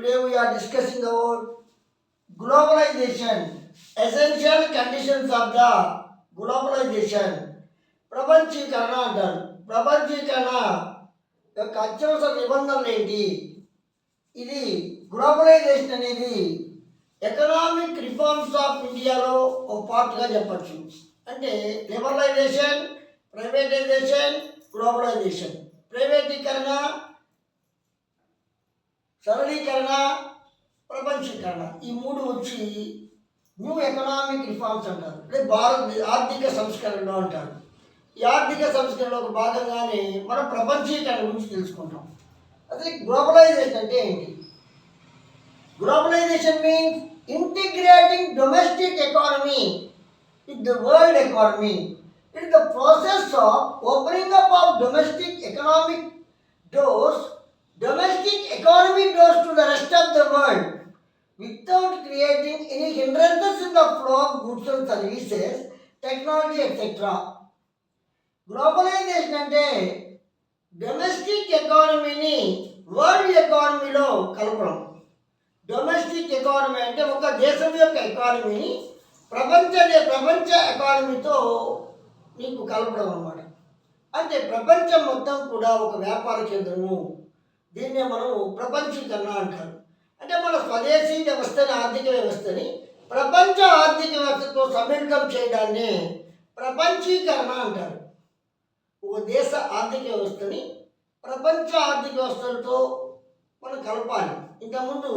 Today we are discussing about globalization, essential conditions of the globalization. ప్రపంచీకరణ అంటారు. ప్రపంచీకరణ యొక్క అత్యవసర నిబంధనలు ఏంటి? ఇది గ్లోబలైజేషన్ అనేది ఎకనామిక్ రిఫార్మ్స్ ఆఫ్ ఇండియాలో ఒక పార్ట్గా చెప్పచ్చు. అంటే లిబరలైజేషన్ ప్రైవేటైజేషన్ గ్లోబలైజేషన్ ప్రైవేటీకరణ సరళీకరణ ప్రపంచీకరణ. ఈ మూడు వచ్చి న్యూ ఎకనామిక్ రిఫార్మ్స్ అంటారు. అంటే భారత్ ఆర్థిక సంస్కరణలు అంటారు. ఈ ఆర్థిక సంస్కరణలో ఒక భాగంగానే మనం ప్రపంచీకరణ గురించి తెలుసుకుంటాం. అసలు గ్లోబలైజేషన్ అంటే ఏంటి? Globalisation means integrating domestic economy with the world economy. It is the process of opening up of domestic economic doors, domestic economy doors to the rest of the world without creating any hindrances in the flow of goods and services, technology, etc. Globalisation అంటే domestic ఎకానమీని world ఎకానమీలో కలపడం domestic economy అంటే ఒక దేశం యొక్క ఎకానమీని ప్రపంచ ప్రపంచ ఎకానమీతో నీకు కలపడం అన్నమాట అంటే ప్రపంచం మొత్తం కూడా ఒక వ్యాపార కేంద్రము దీన్నే మనం ప్రపంచీకరణ అంటారు. అంటే మన స్వదేశీ వ్యవస్థని ఆర్థిక వ్యవస్థని ప్రపంచ ఆర్థిక వ్యవస్థతో సమ్మిళితం చేయడాన్ని ప్రపంచీకరణ అంటారు. ఒక దేశ ఆర్థిక వ్యవస్థని ప్రపంచ ఆర్థిక వ్యవస్థలతో మనం కలపాలి. ఇంతకుముందు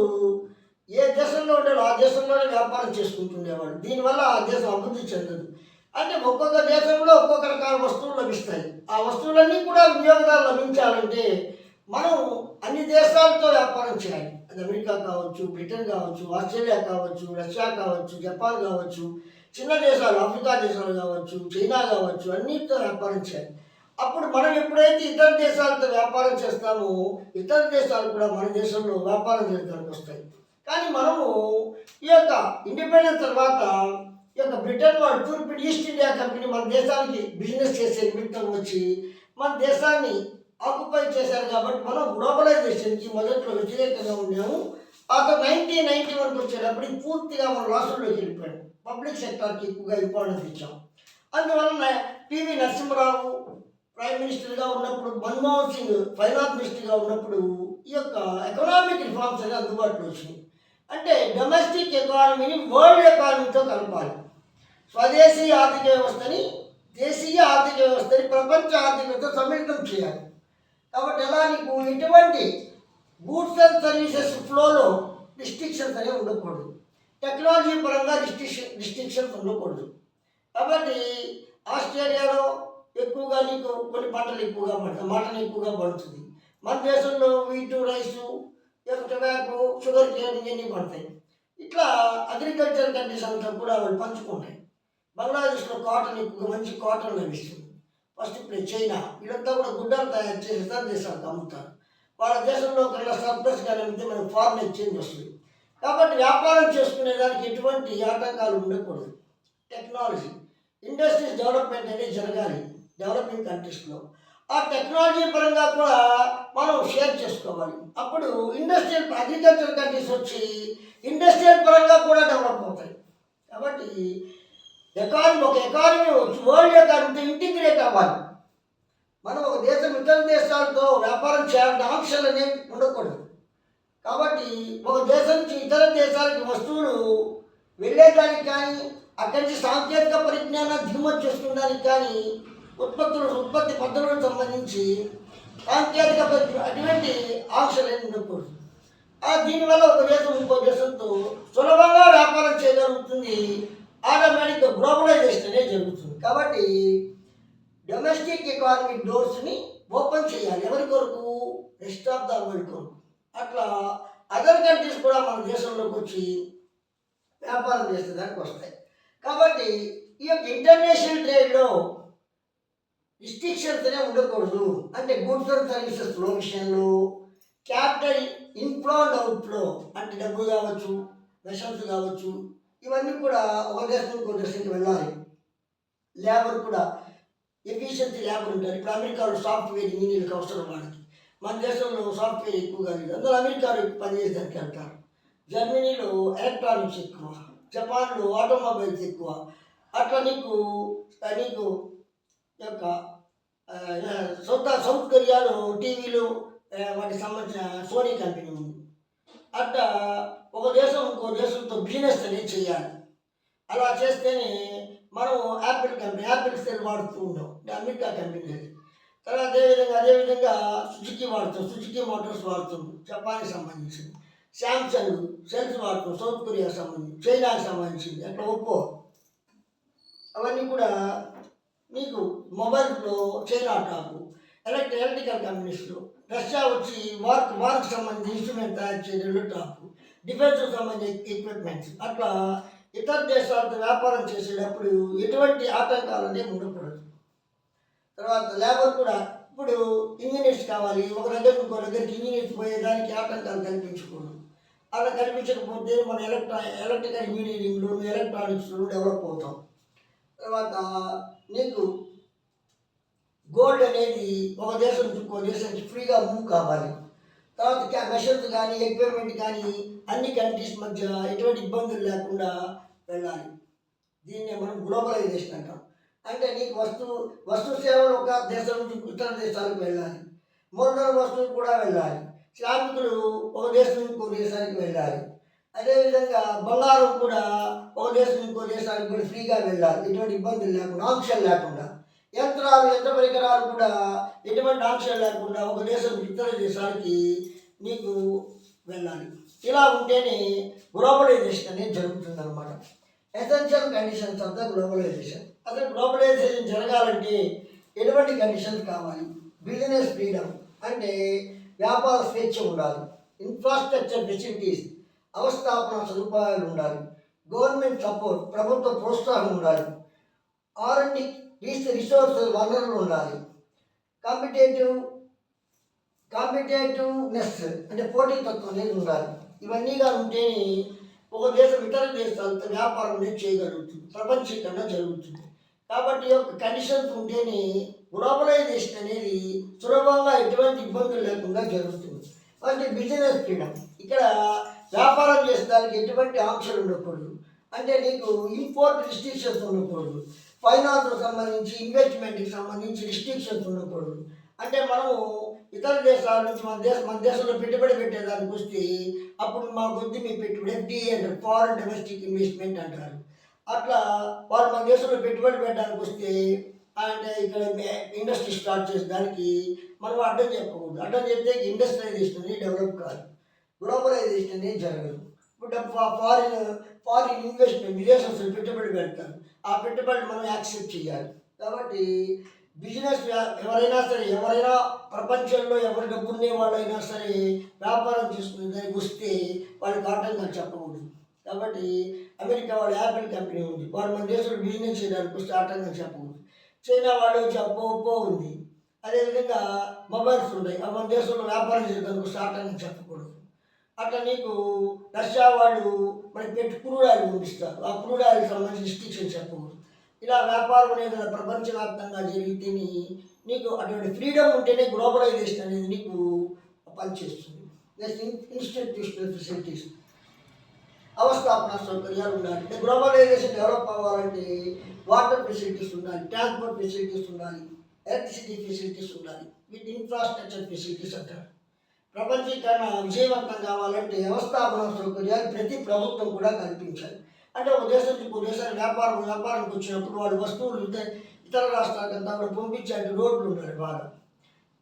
ఏ దేశంలో ఉండాలో ఆ దేశంలోనే వ్యాపారం చేసుకుంటుండేవాడు దీనివల్ల ఆ దేశం అభివృద్ధి చెందదు. అంటే ఒక్కొక్క దేశంలో ఒక్కొక్క రకాల వస్తువులు లభిస్తాయి. ఆ వస్తువులన్నీ కూడా వినియోగదారులు లభించాలంటే మనం అన్ని దేశాలతో వ్యాపారం చేయాలి. అది అమెరికా కావచ్చు బ్రిటన్ కావచ్చు ఆస్ట్రేలియా కావచ్చు రష్యా కావచ్చు జపాన్ కావచ్చు చిన్న దేశాలు ఆఫ్రికా దేశాలు కావచ్చు చైనా కావచ్చు అన్నిటితో వ్యాపారం చేయాలి. అప్పుడు మనం ఎప్పుడైతే ఇతర దేశాలతో వ్యాపారం చేస్తామో ఇతర దేశాలు కూడా మన దేశంలో వ్యాపారం చేయడానికి వస్తాయి. కానీ మనము ఈ యొక్క ఇండిపెండెన్స్ తర్వాత ఈ యొక్క బ్రిటన్ వాళ్ళు తూర్పు ఈస్ట్ ఇండియా కంపెనీ మన దేశానికి బిజినెస్ చేసే నిమిత్తం వచ్చి మన దేశాన్ని ఆక్యుపై చేశారు కాబట్టి మనం గ్లోబలైజేషన్కి మొదట్లో వ్యతిరేకంగా ఉన్నాము. ఆ తర్వాత నైన్టీన్ నైన్టీ వన్కి వచ్చేటప్పుడు పూర్తిగా మనం రాష్ట్రంలోకి వెళ్ళిపోయాం. పబ్లిక్ సెక్టార్కి ఎక్కువగా ఇంపార్టెన్స్ ఇచ్చాం అందువలన పివి నరసింహరావు ప్రైమ్ మినిస్టర్గా ఉన్నప్పుడు మన్మోహన్ సింగ్ ఫైనాన్స్ మినిస్టర్గా ఉన్నప్పుడు ఈ యొక్క ఎకనామిక్ రిఫార్మ్స్ అనేది అందుబాటులో వచ్చినాయి. అంటే డొమెస్టిక్ ఎకానమీని వరల్డ్ ఎకానమీతో కలపాలి. స్వదేశీ ఆర్థిక వ్యవస్థని దేశీయ ఆర్థిక వ్యవస్థని ప్రపంచ ఆర్థిక వ్యవస్థ సమ్మిళితం చేయాలి. కాబట్టి ఎలా నీకు ఇటువంటి గూడ్స్ అండ్ సర్వీసెస్ ఫ్లోలో రిస్ట్రిక్షన్స్ అనేవి ఉండకూడదు. టెక్నాలజీ పరంగా రిస్ట్రిక్షన్ రిస్ట్రిక్షన్స్ ఉండకూడదు. కాబట్టి ఆస్ట్రేలియాలో ఎక్కువగా నీకు కొన్ని పంటలు ఎక్కువగా పడతాయి మటన్ ఎక్కువగా పడుతుంది. మన దేశంలో wheat rice tobacco sugar cane ఇవన్నీ పడతాయి. ఇట్లా అగ్రికల్చర్ కండిషన్తో కూడా వాళ్ళు పంచుకుంటాయి బంగ్లాదేశ్లో కాటన్ ఎక్కువగా మంచి కాటన్ లభిస్తుంది. ఫస్ట్ ఇప్పుడు చైనా వీళ్ళంతా కూడా గుడ్డలు తయారు చేసి ఇతర దేశాలకు అమ్ముతారు వాళ్ళ దేశంలో కన్నా సర్ప్లస్ కానీ మనకి మనకు ఫారెన్ ఎక్స్చేంజ్ వస్తుంది. కాబట్టి వ్యాపారం చేసుకునే దానికి ఎటువంటి ఆటంకాలు ఉండకూడదు. టెక్నాలజీ ఇండస్ట్రీస్ డెవలప్మెంట్ అనేది జరగాలి. డెవలపింగ్ కంట్రీస్లో ఆ టెక్నాలజీ పరంగా కూడా మనం షేర్ చేసుకోవాలి. అప్పుడు ఇండస్ట్రియల్ అగ్రికల్చర్ కంట్రీస్ వచ్చి ఇండస్ట్రియల్ పరంగా కూడా డెవలప్ అవుతాయి. కాబట్టి ఎకానమీ ఒక ఎకానమీ వరల్డ్ ఎకానమీతో ఇంటిగ్రేట్ అవ్వాలి. మనం ఒక దేశం ఇతర దేశాలతో వ్యాపారం చేయాలంటే ఆంక్షలు అనేవి ఉండకూడదు. కాబట్టి ఒక దేశం నుంచి ఇతర దేశాలకి వస్తువులు వెళ్ళేదానికి కానీ అక్కడి నుంచి సాంకేతిక పరిజ్ఞానం దిగుమతి చేసుకునేదానికి కానీ ఉత్పత్తులు ఉత్పత్తి పద్ధతులకు సంబంధించి సాంకేతిక అటువంటి ఆంక్షలు ఏమి ఉండకూడదు. దీనివల్ల ఒక దేశం ఇంకో దేశంతో సులభంగా వ్యాపారం చేయగలుగుతుంది. ఆటోమేటిక్గా గ్లోబలైజేషన్ అనేది జరుగుతుంది. కాబట్టి డొమెస్టిక్ ఎకానమిక్ డోర్స్ని ఓపెన్ చేయాలి. ఎవరి కొరకు? రెస్ట్ ఆఫ్ ద వరల్డ్ కొరకు. అట్లా అదర్ కంట్రీస్ కూడా మన దేశంలోకి వచ్చి వ్యాపారం చేసేదానికి వస్తాయి. కాబట్టి ఈ యొక్క ఇంటర్నేషనల్ ట్రేడ్లో రిస్ట్రిక్షన్స్ అనేవి ఉండకూడదు. అంటే goods and services flow capital inflow and outflow అంటే డబ్బు కావచ్చు వెషన్స్ కావచ్చు ఇవన్నీ కూడా ఒక దేశం నుంచి ఇంకో దేశానికి వెళ్ళాలి. లేబర్ కూడా ఎఫిషియన్సీ లేబర్ ఉంటారు ఇప్పుడు అమెరికాలో సాఫ్ట్వేర్ ఇంజనీర్లకు అవసరం వాళ్ళకి. మన దేశంలో సాఫ్ట్వేర్ ఎక్కువగా లేదు. అందరూ అమెరికాలో పనిచేసేదానికి వెళ్తారు. జర్మనీలో ఎలక్ట్రానిక్స్ ఎక్కువ. జపాన్లో ఆటోమొబైల్స్ ఎక్కువ. అట్లా నీకు నీకు యొక్క సొంత సౌత్ సౌత్ కొరియాలో టీవీలు వాటికి సంబంధించిన సోనీ కంపెనీ ఉంది. అట్లా ఒక దేశంతో బిజినెస్ అనేది చేయాలి. అలా చేస్తేనే మనం యాపిల్ కంపెనీ యాపిల్ సెల్ వాడుతూ ఉన్నాం అమెరికా కంపెనీ అది. తర్వాత అదేవిధంగా అదేవిధంగా సుజుకి వాడుతాం. సుజుకి మోటార్స్ వాడుతాం. జపాన్కి సంబంధించింది. శాంసంగ్ సెల్స్ వాడుతాం. సౌత్ కొరియాకి సంబంధించి చైనాకి సంబంధించింది. అట్లా ఒప్పో. అవన్నీ కూడా మీకు మొబైల్లో చైనా టాపు. ఎలక్ట్రిక్ ఎలక్ట్రికల్ కంపెనీస్లో రష్యా వచ్చి వార్క్ వార్క్ సంబంధించి ఇన్స్ట్రుమెంట్ తయారు చేయడంలో టాపు. డిఫెన్స్కి సంబంధించిన ఎక్విప్మెంట్స్ అట్లా ఇతర దేశాలతో వ్యాపారం చేసేటప్పుడు ఎటువంటి ఆటంకాలు అనేవి ఉండకూడదు. తర్వాత లేబర్ కూడా ఇప్పుడు ఇంజనీర్స్ కావాలి ఒక దగ్గర ఇంకో దగ్గరికి ఇంజనీర్స్ పోయేదానికి ఆటంకాలు కల్పించకూడదు అలా కనిపించకపోతే మన ఎలక్ట్రా ఎలక్ట్రికల్ ఇంజనీరింగ్లో ఎలక్ట్రానిక్స్లో డెవలప్ అవుతాం తర్వాత నీకు గోల్డ్ అనేది ఒక దేశం నుంచి ఇంకో దేశానికి ఫ్రీగా మూవ్ కావాలి. తర్వాత మెషర్స్ కానీ ఎక్విప్మెంట్ కానీ అన్ని కంట్రీస్ మధ్య ఎటువంటి ఇబ్బందులు లేకుండా వెళ్ళాలి. దీన్నే మనం గ్లోబలైజేషన్ అంటాం. అంటే నీకు వస్తువు వస్తు సేవలు ఒక దేశం నుంచి ఇతర దేశాలకు వెళ్ళాలి. మూలధన వస్తువులు కూడా వెళ్ళాలి. శ్రామికులు ఒక దేశం ఇంకో దేశానికి వెళ్ళాలి. అదేవిధంగా బంగారం కూడా ఒక దేశం నుంచి ఇంకో దేశానికి కూడా ఫ్రీగా వెళ్ళాలి. ఎటువంటి ఇబ్బందులు లేకుండా ఆంక్షలు లేకుండా. యంత్రాలు యంత్ర పరికరాలు కూడా ఎటువంటి ఆంక్షలు లేకుండా ఒక దేశం ఇతర దేశానికి నీకు వెళ్ళాలి. ఇలా ఉంటేనే గ్లోబలైజేషన్ అనేది జరుగుతుంది అనమాట essential conditions of the globalisation అసలు గ్లోబలైజేషన్ జరగాలంటే ఎటువంటి కండిషన్స్ కావాలి? బిజినెస్ ఫ్రీడమ్ అంటే వ్యాపార స్వేచ్ఛ ఉండాలి. ఇన్ఫ్రాస్ట్రక్చర్ ఫెసిలిటీస్ అవస్థాపన సదుపాయాలు ఉండాలి. గవర్నమెంట్ సపోర్ట్ ప్రభుత్వ ప్రోత్సాహం ఉండాలి. ఆర్ అండ్ రిసోర్స్ వనరులు ఉండాలి. కాంపిటేటివ్ కాంపిటేటివ్నెస్ అంటే పోటీతత్వం అనేది ఉండాలి. ఇవన్నీగా ఉంటేనే ఒక దేశం ఇతర దేశాలతో వ్యాపారం అనేది చేయగలుగుతుంది. ప్రపంచీకరణ జరుగుతుంది. కాబట్టి యొక్క కండిషన్స్ ఉంటేనే గ్లోబలైజేషన్ అనేది సులభంగా ఎటువంటి ఇబ్బందులు లేకుండా జరుగుతుంది. అంటే బిజినెస్ ఫ్రీడమ్ ఇక్కడ వ్యాపారం చేసేదానికి ఎటువంటి ఆంక్షలు ఉండకూడదు. అంటే నీకు ఇంపోర్ట్ రిస్ట్రిక్షన్స్ ఉండకూడదు. ఫైనాన్స్కి సంబంధించి ఇన్వెస్ట్మెంట్కి సంబంధించి రిస్ట్రిక్షన్స్ ఉండకూడదు. అంటే మనము ఇతర దేశాల నుంచి మన దేశ మన దేశంలో పెట్టుబడి పెట్టేదానికి వస్తే అప్పుడు మా కొద్ది మీ పెట్టుబడి ఎఫ్డిఏ అంటారు ఫారెన్ డొమెస్టిక్ ఇన్వెస్ట్మెంట్ అంటారు. అట్లా వాళ్ళు మన దేశంలో పెట్టుబడి పెట్టడానికి వస్తే అంటే ఇక్కడ ఇండస్ట్రీ స్టార్ట్ చేసేదానికి మనం అడ్డం చెప్పకూడదు. అడ్డం చెప్తే ఇండస్ట్రియలైజేషన్ అనేది డెవలప్ కాదు. గ్లోబలైజేషన్ అనేది జరగదు. ఇప్పుడు ఫారిన్ ఫారిన్ ఇన్వెస్ట్మెంట్ విదేశాలు పెట్టుబడి పెడతారు. ఆ పెట్టుబడి మనం యాక్సెప్ట్ చేయాలి. కాబట్టి బిజినెస్ ఎవరైనా సరే ఎవరైనా ప్రపంచంలో ఎవరి డబ్బున్నే వాళ్ళైనా సరే వ్యాపారం చేసుకునే దానికి వస్తే వాళ్ళకి ఆటంగా చెప్పకూడదు. కాబట్టి అమెరికా వాళ్ళు యాపిల్ కంపెనీ ఉంది. వాడు మన దేశంలో బిజినెస్ చేయడానికి వస్తే ఆటంగా చెప్పకూడదు. చైనా వాళ్ళు వచ్చి ఉంది. అదేవిధంగా మొబైల్స్ ఉన్నాయి. మన దేశంలో వ్యాపారం చేయడానికి వస్తే ఆటంగా చెప్పకూడదు. అట్లా నీకు రష్యా వాళ్ళు మనకి పెట్టి క్రూడాయిల్ పంపిస్తారు. ఆ క్రూడాయిల్కి సంబంధించి రిస్ట్రిక్షన్ చెప్పకూడదు. ఇలా వ్యాపారం అనేది ప్రపంచవ్యాప్తంగా జరిగితేనే నీకు అటువంటి ఫ్రీడమ్ ఉంటేనే గ్లోబలైజేషన్ అనేది నీకు పనిచేస్తుంది. నెక్స్ట్ ఇన్స్టిట్యూషనల్ ఫెసిలిటీస్ అవస్థాపన సౌకర్యాలు ఉండాలి. అంటే గ్లోబలైజేషన్ డెవలప్ అవ్వాలంటే వాటర్ ఫెసిలిటీస్ ఉండాలి ట్రాన్స్పోర్ట్ ఫెసిలిటీస్ ఉండాలి ఎలక్ట్రిసిటీ ఫెసిలిటీస్ ఉండాలి వీటి ఇన్ఫ్రాస్ట్రక్చర్ ఫెసిలిటీస్ అంటారు. ప్రపంచీకరణ విజయవంతం కావాలంటే వ్యవస్థాపన సౌకర్యాలు ప్రతి ప్రభుత్వం కూడా కల్పించాలి. అంటే ఒక దేశం నుంచి ఇంకో దేశానికి వ్యాపారం వ్యాపారానికి వచ్చినప్పుడు వాడు వస్తువులు ఇతర ఇతర రాష్ట్రాలకంతా కూడా పంపించాలంటే రోడ్లు ఉండాలి బాగా.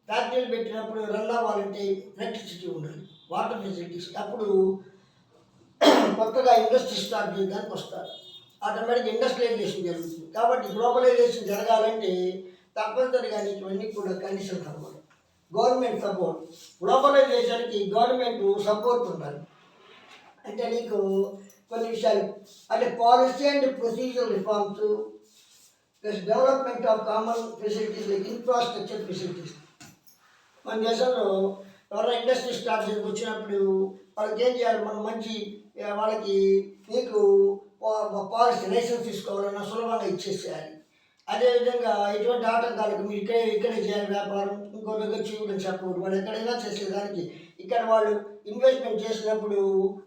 ఫ్యాక్టరీలు పెట్టినప్పుడు రన్ అవ్వాలంటే ఎలక్ట్రిసిటీ ఉండాలి వాటర్ ఫెసిలిటీస్. అప్పుడు కొత్తగా ఇండస్ట్రీ స్టార్ట్ చేయడానికి వస్తారు. ఆటోమేటిక్ ఇండస్ట్రియలైజేషన్ జరుగుతుంది. కాబట్టి గ్లోబలైజేషన్ జరగాలంటే తప్పనిసరిగా నీకు ఇవన్నీ కూడా కండిషన్ అవ్వాలి గవర్నమెంట్ సపోర్ట్. గ్లోబలైజేషన్కి గవర్నమెంట్ సపోర్ట్ ఉండాలి. అంటే నీకు కొన్ని విషయాలు. అంటే policy and procedure reforms plus development of common facilities like infrastructure facilities. మన దేశంలో ఎవరైనా ఇండస్ట్రీ స్టార్ట్ చేసి వచ్చినప్పుడు వాళ్ళకి ఏం చేయాలి? మనం మంచి వాళ్ళకి నీకు పాలసీ లైసెన్స్ తీసుకోవాలన్నా సులభంగా ఇచ్చేసేయాలి. అదేవిధంగా ఎటువంటి ఆటంకాలకు మీరు ఇక్కడే ఇక్కడే చేయాలి వ్యాపారం? ఇంకో దగ్గర చేయకూడదని చెప్పకూడదు. వాళ్ళు ఎక్కడైనా చేసేదానికి ఇక్కడ వాళ్ళు ఇన్వెస్ట్మెంట్ చేసినప్పుడు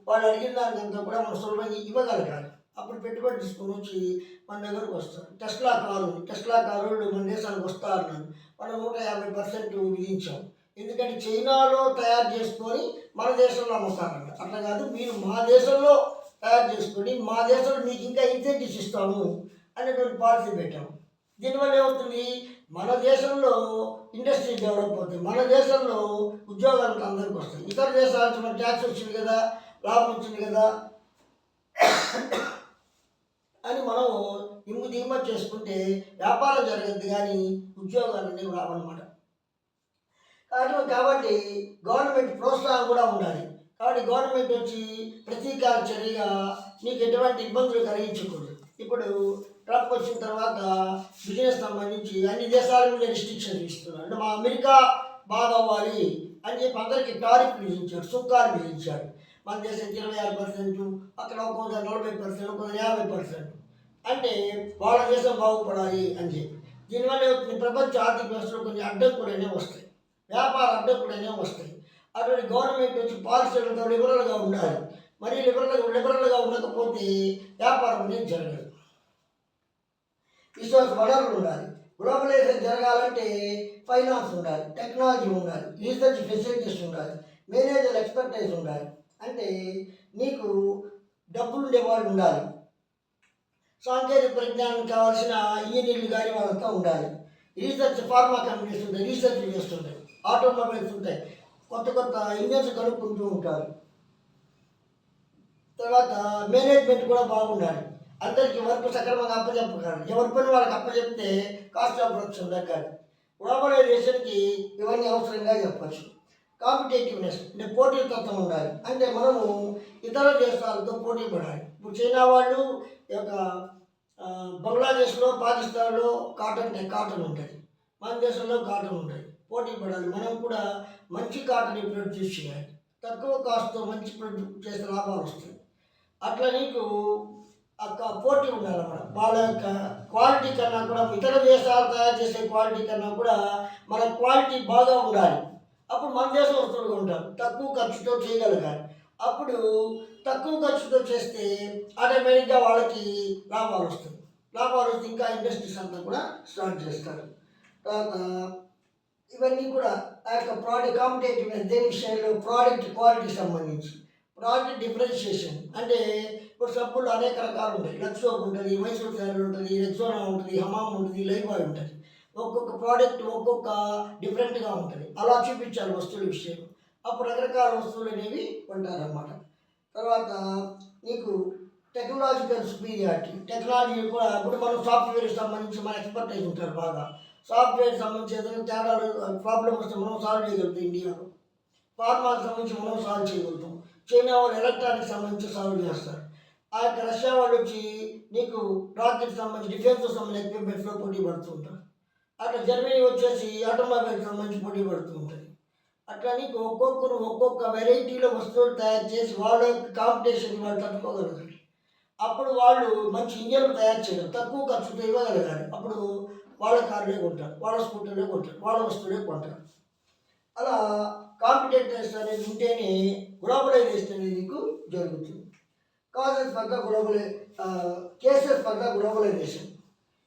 వాళ్ళు అడిగిన దానికంతా కూడా మనం సులభంగా ఇవ్వగలగాలి. అప్పుడు పెట్టుబడి తీసుకొని వచ్చి మన దగ్గరకు వస్తారు. టెస్లా కారు టెస్లా కారులు మన దేశానికి వస్తారు మనం నూట యాభై పర్సెంట్ విధించాం. ఎందుకంటే చైనాలో తయారు చేసుకొని మన దేశంలో అమ్ముతారంట అట్లా కాదు మీరు మా దేశంలో తయారు చేసుకొని మా దేశంలో మీకు ఇంకా ఇన్సెంటివ్స్ ఇస్తాము అనేటువంటి పాలసీ పెట్టాము దీనివల్ల ఏమవుతుంది? మన దేశంలో ఇండస్ట్రీ డెవలప్ అవుతుంది. మన దేశంలో ఉద్యోగాలకు అందరికి వస్తుంది. ఇతర దేశాల నుంచి మన ట్యాక్స్ వచ్చింది కదా లాభం వచ్చింది కదా అని మనం ఇమ్ము దిగుమతి చేసుకుంటే వ్యాపారం జరగద్దు కానీ ఉద్యోగాలు అనేవి రావన్నమాట. కాబట్టి కాబట్టి గవర్నమెంట్ ప్రోత్సాహం కూడా ఉండాలి. కాబట్టి గవర్నమెంట్ వచ్చి ప్రతీకార చర్యగా నీకు ఎటువంటి ఇబ్బందులు కలిగించకూడదు. ఇప్పుడు ట్రంప్ వచ్చిన తర్వాత బిజినెస్ సంబంధించి అన్ని దేశాల మీద రిస్ట్రిక్షన్ ఇస్తున్నారు. అంటే మా అమెరికా బాగవ్వాలి అని చెప్పి అందరికీ టారిఫ్ విధించాడు సుంకాలు విధించాడు. మన దేశం ఇరవై ఆరు పర్సెంట్ అక్కడ ఒక్కొక్క నలభై పర్సెంట్ ఒక్కొక్క యాభై పర్సెంట్ అంటే వాళ్ళ దేశం బాగుపడాలి అని చెప్పి. దీనివల్ల ప్రపంచ ఆర్థిక వ్యవస్థలో కొన్ని అడ్డంకులనే వస్తాయి. వ్యాపార అడ్డంకులనే వస్తాయి. అటువంటి గవర్నమెంట్ వచ్చి పాలసీలతో లిబరల్గా ఉండాలి. మరీ లిబరల్గా లిబరల్గా ఉండకపోతే వ్యాపారం అనేది జరగదు. రిసోర్స్ వనరులు ఉండాలి. గ్లోబలైజేషన్ జరగాలంటే ఫైనాన్స్ ఉండాలి టెక్నాలజీ ఉండాలి రీసెర్చ్ ఫెసిలిటీస్ ఉండాలి మేనేజర్ ఎక్స్పర్టైజ్ ఉండాలి. అంటే నీకు డబ్బులు ఉండేవాళ్ళు ఉండాలి. సాంకేతిక పరిజ్ఞానం కావాల్సిన ఇంజనీర్లు కానీ వాళ్ళంతా ఉండాలి. రీసెర్చ్ ఫార్మా కంపెనీస్ ఉంటాయి రీసెర్చ్ చేస్తుంటాయి ఆటోమొబైల్స్ ఉంటాయి కొత్త కొత్త ఇంజన్స్ కనుక్కుంటూ ఉంటారు. తర్వాత మేనేజ్మెంట్ కూడా బాగుండాలి. అందరికీ వర్క్ సక్రమంగా అప్పచెప్పగలరు ఎవరి పని వాళ్ళకి అప్పచెప్తే కాస్ట్ ఆఫ్ ప్రొడక్షన్ తగ్గాలి. గ్లోబలైజేషన్కి ఇవన్నీ అవసరంగా చెప్పచ్చు. కాంపిటేటివ్నెస్ అంటే పోటీతత్వం ఉండాలి. అంటే మనము ఇతర దేశాలతో పోటీ పడాలి. ఇప్పుడు చైనా వాళ్ళు ఈ యొక్క బంగ్లాదేశ్లో పాకిస్తాన్లో కాటన్ కాటన్ ఉంటుంది. మన దేశంలో కాటన్ ఉంటుంది. పోటీ పడాలి. మనం కూడా మంచి కాటన్ ప్రొడ్యూస్ చేయాలి. తక్కువ కాస్ట్తో మంచి ప్రొడ్యూస్ చేస్తే లాభాలు వస్తాయి. అట్లా నీకు పోటీ ఉండాలన్నమాట వాళ్ళ యొక్క క్వాలిటీ కన్నా కూడా ఇతర దేశాలు తయారు చేసే క్వాలిటీ కన్నా కూడా మన క్వాలిటీ బాగా ఉండాలి. అప్పుడు మన దేశం వస్తువులుగా ఉంటారు తక్కువ ఖర్చుతో చేయగలగాలి. అప్పుడు తక్కువ ఖర్చుతో చేస్తే ఆటోమేటిక్గా వాళ్ళకి లాభాలు వస్తాయి. లాభాలు వస్తే ఇంకా ఇండస్ట్రీస్ అంతా కూడా స్టార్ట్ చేస్తారు. తర్వాత ఇవన్నీ కూడా ఆ యొక్క ప్రోడక్ట్ కాంపిటేటివ్నెస్ దేని విషయంలో ప్రోడక్ట్ క్వాలిటీ సంబంధించి. ప్రోడక్ట్ డిఫరెన్షియేషన్ అంటే ఇప్పుడు సబ్బులు అనేక రకాలు ఉంటాయి. లక్స్ సోప్ ఉంటుంది మైసూర్ శారీ ఉంటుంది రెక్సోనా ఉంటుంది హమామ్ ఉంటుంది లైఫ్ బాయ్ ఉంటుంది. ఒక్కొక్క ప్రోడక్ట్ ఒక్కొక్క డిఫరెంట్గా ఉంటుంది. అలా చూపించాలి వస్తువుల విషయం. అప్పుడు రకరకాల వస్తువులు అనేవి ఉంటారన్నమాట. తర్వాత నీకు టెక్నాలజికల్ సుపీరియారిటీ టెక్నాలజీ కూడా ఇప్పుడు మనం సాఫ్ట్వేర్ సంబంధించి మన ఎక్స్పర్ట్ అయి ఉంటారు బాగా. సాఫ్ట్వేర్ సంబంధించి ఏదైనా తేడాలు ప్రాబ్లమ్ వస్తే మనం సాల్వ్ చేయగలుగుతాం ఇండియాలో. ఫార్మాకి సంబంధించి మనం సాల్వ్ చేయగలుగుతాం. చైనా వాళ్ళు ఎలక్ట్రానిక్ సంబంధించి సాల్వ్ చేస్తారు. ఆ యొక్క రష్యా వాళ్ళు వచ్చి నీకు రాకెట్ సంబంధించి డిఫెన్స్ సంబంధించి ఎక్విప్మెంట్స్లో పోటీ పడుతూ ఉంటారు. అట్లా జర్మనీ వచ్చేసి ఆటోమొబైల్ సంబంధించి పోటీ పడుతూ ఉంటుంది. అట్లా నీకు ఒక్కొక్కరు ఒక్కొక్క వెరైటీలో వస్తువులు తయారు చేసి వాళ్ళ యొక్క కాంపిటీషన్ వాళ్ళు తట్టుకోగలగాలి. అప్పుడు వాళ్ళు మంచి ఇంజన్లు తయారు చేయడం తక్కువ ఖర్చుతో ఇవ్వగలగాలి. అప్పుడు వాళ్ళ కార్లే కొంటారు వాళ్ళ స్కూటర్లే కొంటారు వాళ్ళ వస్తువులే కొంటారు. అలా కాంపిటేటర్స్ అనేది ఉంటేనే గ్లోబలైజేషన్ అనేది నీకు జరుగుతుంది. కాజెస్ పక్క గ్లోబలై కేసెస్ పక్క గ్లోబలైజేషన్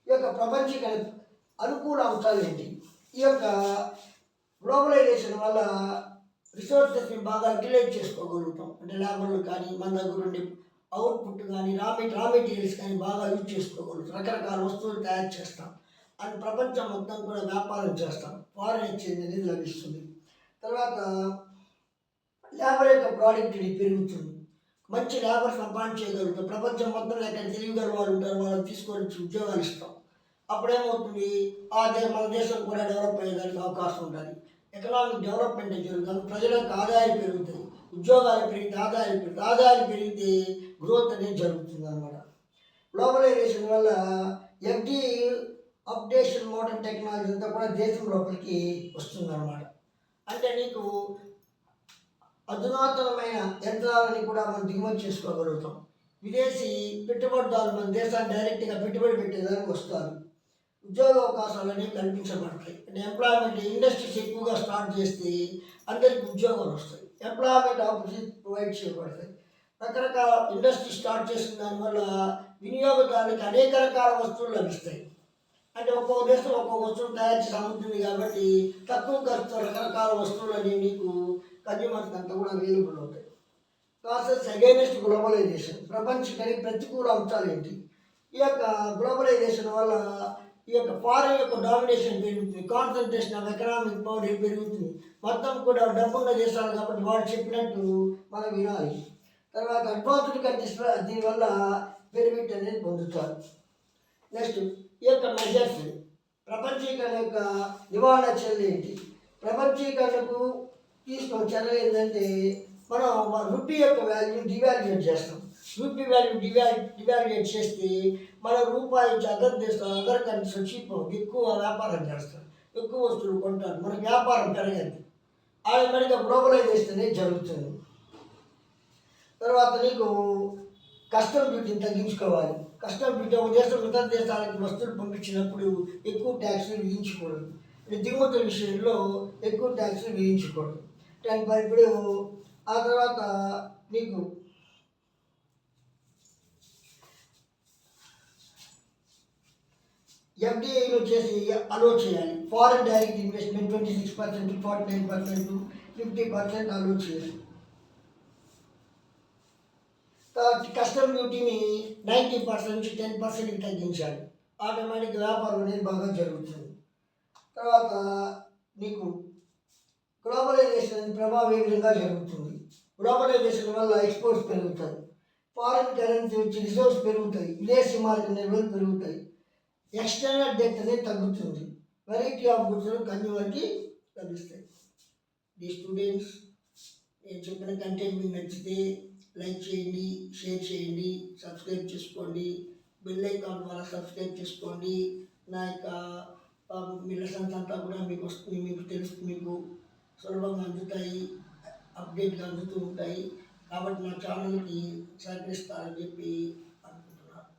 ఈ యొక్క ప్రపంచక అనుకూల అంశాలు ఏంటి? ఈ యొక్క గ్లోబలైజేషన్ వల్ల రిసోర్సెస్ని బాగా యూటిలైజ్ చేసుకోగలుగుతాం. అంటే లేబర్లు కానీ మన దగ్గర ఉండే అవుట్పుట్ కానీ రా రా మెటీరియల్స్ కానీ బాగా యూజ్ చేసుకోగలుగుతాం. రకరకాల వస్తువులు తయారు చేస్తాం. అండ్ ప్రపంచం మొత్తం కూడా వ్యాపారం చేస్తాం. ఫారెన్ ఎక్స్చేంజ్ అనేది లభిస్తుంది. తర్వాత లేబర్ యొక్క ప్రోడక్టివిటీ పెరుగుతుంది. మంచి లేబర్ సంపాదించగలుగుతాం ప్రపంచం మొత్తం ఎక్కడ తెలియగల వాళ్ళు ఉంటారు వాళ్ళని తీసుకొని ఉద్యోగాలు ఇస్తాం. అప్పుడేమవుతుంది ఆ దే మన దేశం కూడా డెవలప్ అయ్యేదానికి అవకాశం ఉంటుంది. ఎకనామిక్ డెవలప్మెంట్ జరుగుతుంది. ప్రజలకు ఆదాయం పెరుగుతుంది. ఉద్యోగాలు పెరిగితే ఆదాయం పెరిగితే ఆదాయం పెరిగితే గ్రోత్ అనేది జరుగుతుంది అనమాట గ్లోబలైజేషన్ వల్ల ఎఫ్డి అప్డేషన్ మోడర్న్ టెక్నాలజీ అంతా కూడా దేశం లోపలికి వస్తుంది అనమాట అంటే నీకు అధునాతనమైన యంత్రాలని కూడా మనం దిగుమతి చేసుకోగలుగుతాం. విదేశీ పెట్టుబడిదారులు మన దేశాన్ని డైరెక్ట్గా పెట్టుబడి పెట్టేదానికి వస్తారు. ఉద్యోగ అవకాశాలు అనేవి కల్పించబడతాయి. అంటే ఎంప్లాయ్మెంట్ ఇండస్ట్రీస్ ఎక్కువగా స్టార్ట్ చేస్తే అందరికి ఉద్యోగాలు వస్తాయి. ఎంప్లాయ్మెంట్ ఆపర్చునిటీ ప్రొవైడ్ చేయబడతాయి. రకరకాల ఇండస్ట్రీ స్టార్ట్ చేసిన దానివల్ల వినియోగదారులకు అనేక రకాల వస్తువులు లభిస్తాయి. అంటే ఒక్కొక్క దేశంలో ఒక్కొక్క వస్తువులు తయారు చేసి అమ్ముతుంది కాబట్టి తక్కువ ఖర్చుతో రకరకాల వస్తువులు అనేవి నీకు కన్జ్యూమర్స్ అంతా కూడా అవైలబుల్ అవుతాయి. ప్రాసెస్ అగైనెస్ట్ గ్లోబలైజేషన్ ప్రపంచకని ప్రతికూల అంశాలు ఏంటి? ఈ యొక్క గ్లోబలైజేషన్ వల్ల ఈ యొక్క ఫారెన్ యొక్క డామినేషన్ పెరుగుతుంది. కాన్సన్ట్రేషన్ ఆఫ్ ఎకనామిక్ పవర్ పెరుగుతుంది. మొత్తం కూడా డబ్బున్న దేశాలు కాబట్టి వాళ్ళు చెప్పినట్టు మనం వినాలి. తర్వాత అడ్వాన్స్డ్ కంట్రీస్ దీనివల్ల బెనిఫిట్ అనేది పొందుతారు. నెక్స్ట్ ఈ యొక్క మెజర్స్ ప్రపంచీకరణ యొక్క నివారణ చర్యలు ఏంటి? ప్రపంచీకరణకు తీసుకున్న చర్యలు ఏంటంటే మనం రూపీ యొక్క వాల్యూ డివాల్యుయేట్ చేస్తాం. రూపీ వాల్యూ డివాల్ డివాల్యుయేట్ చేస్తే మన రూపాయి నుంచి అదర్ దేశం అదర్ కంట్రీస్ చీప్ ఎక్కువ వ్యాపారం చేస్తారు. ఎక్కువ వస్తువులు కొంటారు మన వ్యాపారం పెరగదు. ఆటోమేటిక్గా గ్లోబలైజేషన్ అనేది జరుగుతుంది. తర్వాత నీకు కస్టమ్ డ్యూటీని తగ్గించుకోవాలి. కస్టమ్ బిడ్డ ఒక దేశం ఇతర దేశాలకు వస్తువులు పంపించినప్పుడు ఎక్కువ ట్యాక్స్లు విధించకూడదు దిగుమతుల విషయంలో ఎక్కువ ట్యాక్స్లు విధించకూడదు టెన్ పర్ ఇప్పుడు ఆ తర్వాత మీకు ఎఫ్డిఐలో చేసి అలో చేయాలి. Foreign direct investment twenty six percent forty nine percent fifty percent అలో చేయాలి. కస్టమ్ డ్యూటీని నైంటీ పర్సెంట్ నుంచి టెన్ పర్సెంట్కి తగ్గించాలి ఆటోమేటిక్ వ్యాపారం అనేది బాగా జరుగుతుంది. తర్వాత నీకు గ్లోబలైజేషన్ ప్రభావం ఏ విధంగా జరుగుతుంది? గ్లోబలైజేషన్ వల్ల ఎక్స్పోర్ట్స్ పెరుగుతాయి. ఫారిన్ కరెన్సీ వచ్చి రిజర్వ్స్ పెరుగుతాయి. విదేశీ మార్కెట్ నిల్వలు పెరుగుతాయి. ఎక్స్టర్నల్ డెట్ అనేది తగ్గుతుంది. వెరైటీ ఆఫ్ గుడ్స్ కన్జ్యూమర్కి లభిస్తాయి. ది స్టూడెంట్స్ నేను చెప్పిన కంటెంట్ మీకు నచ్చితే లైక్ చేయండి షేర్ చేయండి సబ్స్క్రైబ్ చేసుకోండి. బెల్ ఐకాన్ ద్వారా సబ్స్క్రైబ్ చేసుకోండి. నా యొక్క మీ లెసన్స్ అంతా కూడా మీకు వస్తుంది మీకు తెలుసు మీకు సులభంగా అందుతాయి అప్డేట్గా అందుతూ ఉంటాయి. కాబట్టి నా ఛానల్కి సహకరిస్తారని చెప్పి అనుకుంటున్నాను.